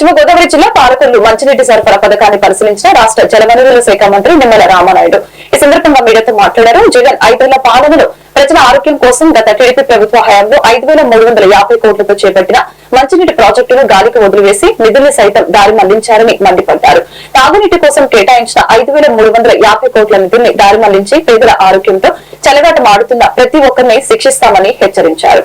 పశ్చిమ గోదావరి జిల్లా పాలకొల్లు మంచినీటి సరఫరా పథకాన్ని పరిశీలించిన రాష్ట్ర జలవనరుల శాఖ మంత్రి నిమ్మల రామానాయుడు. ఈ సందర్భంగా మీడియాతో మాట్లాడారు. జగన్ ఐదేళ్ళ పాలనలో ప్రజల ఆరోగ్యం కోసం గత టీడీపీ ప్రభుత్వ హయాంలో ఐదు వేల మూడు వందల యాభై కోట్లతో చేపట్టిన మంచినీటి ప్రాజెక్టును గాలికి వదిలివేసి నిధుల్ని సైతం దారి మళ్ళించారని మండిపడ్డారు. తాగునీటి కోసం కేటాయించిన ఐదు వేల మూడు వందల యాభై కోట్ల నిధుల్ని దారి మళ్ళించి పేదల ఆరోగ్యంతో చెలగాటమాడుతున్న ప్రతి ఒక్కరిని శిక్షిస్తామని హెచ్చరించారు.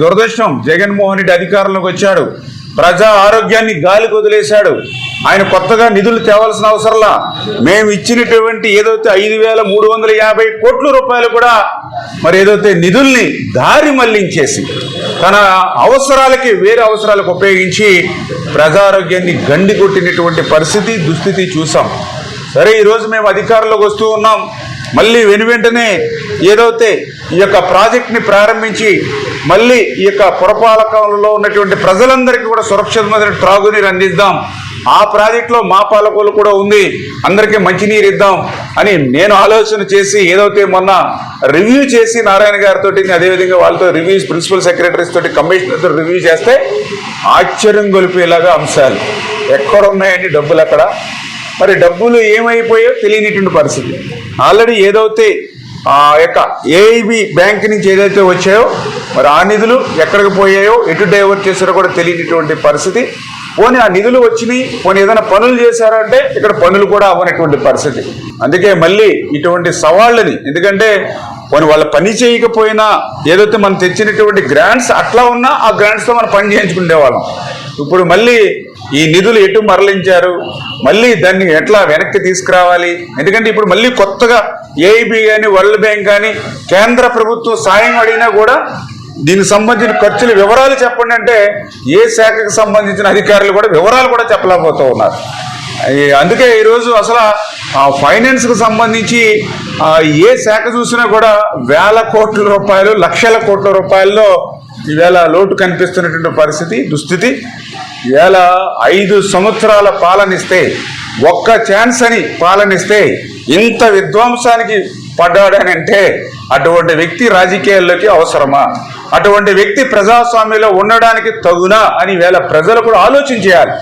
దురదృష్టం. జగన్మోహన్ రెడ్డి అధికారంలోకి వచ్చాడు. ప్రజా ఆరోగ్యాన్ని గాలికి వదిలేశాడు. ఆయన కొత్తగా నిధులు తేవాల్సిన అవసరంలా మేము ఇచ్చినటువంటి ఏదైతే ఐదు వేల మూడు వందల యాభై కోట్ల రూపాయలు కూడా మరి ఏదైతే నిధుల్ని దారి మళ్ళించేసి తన అవసరాలకి వేరే అవసరాలకు ఉపయోగించి ప్రజారోగ్యాన్ని గండి కొట్టినటువంటి పరిస్థితి దుస్థితి చూసాం. సరే ఈరోజు మేము అధికారంలోకి వస్తూ ఉన్నాం. మళ్ళీ వెను వెంటనే ఏదైతే ఈ యొక్క ప్రాజెక్ట్ని ప్రారంభించి మళ్ళీ ఈ యొక్క పురపాలకంలో ఉన్నటువంటి ప్రజలందరికీ కూడా సురక్షితమైన త్రాగునీరు అందిద్దాం. ఆ ప్రాజెక్టులో మా పాలకులు కూడా ఉంది. అందరికీ మంచినీరు ఇద్దాం అని నేను ఆలోచన చేసి ఏదైతే మొన్న రివ్యూ చేసి నారాయణ గారితో అదేవిధంగా వాళ్ళతో రివ్యూస్ ప్రిన్సిపల్ సెక్రటరీస్ తోటి కమిషనర్తో రివ్యూ చేస్తే ఆశ్చర్యం గొలిపేలాగా అంశాలు. ఎక్కడ ఉన్నాయండి డబ్బులు అక్కడ? మరి డబ్బులు ఏమైపోయో తెలియనిటువంటి పరిస్థితి. ఆల్రెడీ ఏదైతే ఆ యొక్క ఏఐబి బ్యాంక్ నుంచి ఏదైతే వచ్చాయో మరి ఆ నిధులు ఎక్కడికి పోయాయో ఎటు డైవర్ట్ చేశారో కూడా తెలియనిటువంటి పరిస్థితి. పోనీ ఆ నిధులు వచ్చినాయి పోనీ ఏదైనా పనులు చేశారంటే ఇక్కడ పనులు కూడా అవ్వనటువంటి పరిస్థితి. అందుకే మళ్ళీ ఇటువంటి సవాళ్ళని ఎందుకంటే పోనీ వాళ్ళ పని చేయకపోయినా ఏదైతే మనం తెచ్చినటువంటి గ్రాంట్స్ అట్లా ఉన్నా ఆ గ్రాంట్స్తో మనం పని చేయించుకునే వాళ్ళం ఇప్పుడు మళ్ళీ ఈ నిధులు ఎటు మరలించారు? మళ్ళీ దాన్ని ఎట్లా వెనక్కి తీసుకురావాలి? ఎందుకంటే ఇప్పుడు మళ్ళీ కొత్తగా ఏఐబి కానీ వరల్డ్ బ్యాంక్ కానీ కేంద్ర ప్రభుత్వం సాయం అడిగినా కూడా దీనికి సంబంధించిన ఖర్చుల వివరాలు చెప్పండి అంటే ఏ శాఖకు సంబంధించిన అధికారులు కూడా వివరాలు కూడా చెప్పలేకపోతూ ఉన్నారు. అందుకే ఈరోజు అసలు ఆ ఫైనాన్స్కి సంబంధించి ఏ శాఖ చూసినా కూడా వేల కోట్ల రూపాయలు లక్షల కోట్ల రూపాయల్లో ఈవేళ లోటు కనిపిస్తున్నటువంటి పరిస్థితి దుస్థితి. ఈవేళ ఐదు సంవత్సరాల పాలనిస్తే ఒక్క ఛాన్స్ అని పాలనిస్తే ఇంత విధ్వంసానికి పడ్డాడనంటే అటువంటి వ్యక్తి రాజకీయాల్లోకి అవసరమా? అటువంటి వ్యక్తి ప్రజాస్వామ్యంలో ఉండడానికి తగునా అని వేళ ప్రజలు కూడా ఆలోచించేయాలి